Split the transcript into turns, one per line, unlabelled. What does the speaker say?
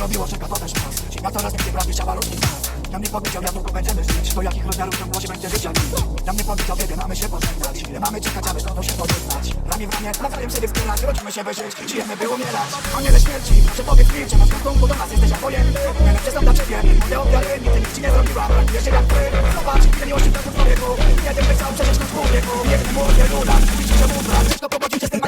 Robiło się kawa też nas Ziemia coraz więcej prawie chciała różnic nas Na mnie powiedział, ja długo będziemy żyć Do jakich rozmiarów w tym będzie życia nic Na powiedział, kiedy mamy się pożegnać Ile mamy czekać, aby znowu się pożegnać Ramię w ramię, nawzajem siebie wspierać Rodzimy się, by żyć, żyjemy, by umierać A nie do śmierci, przepowiedz milczy Masz w do nas, jesteś twoje lwy Najlepsze są dla ciebie, moje ofiary Nigdy nic ci nie zrobiła, brakuje się jak ty Zobacz, ile miłości w temu człowieku Nie tym myślał przecież na człowieku Nie wiem, młody ludak, widzisz, że mądra Wszystko powodził cię z tym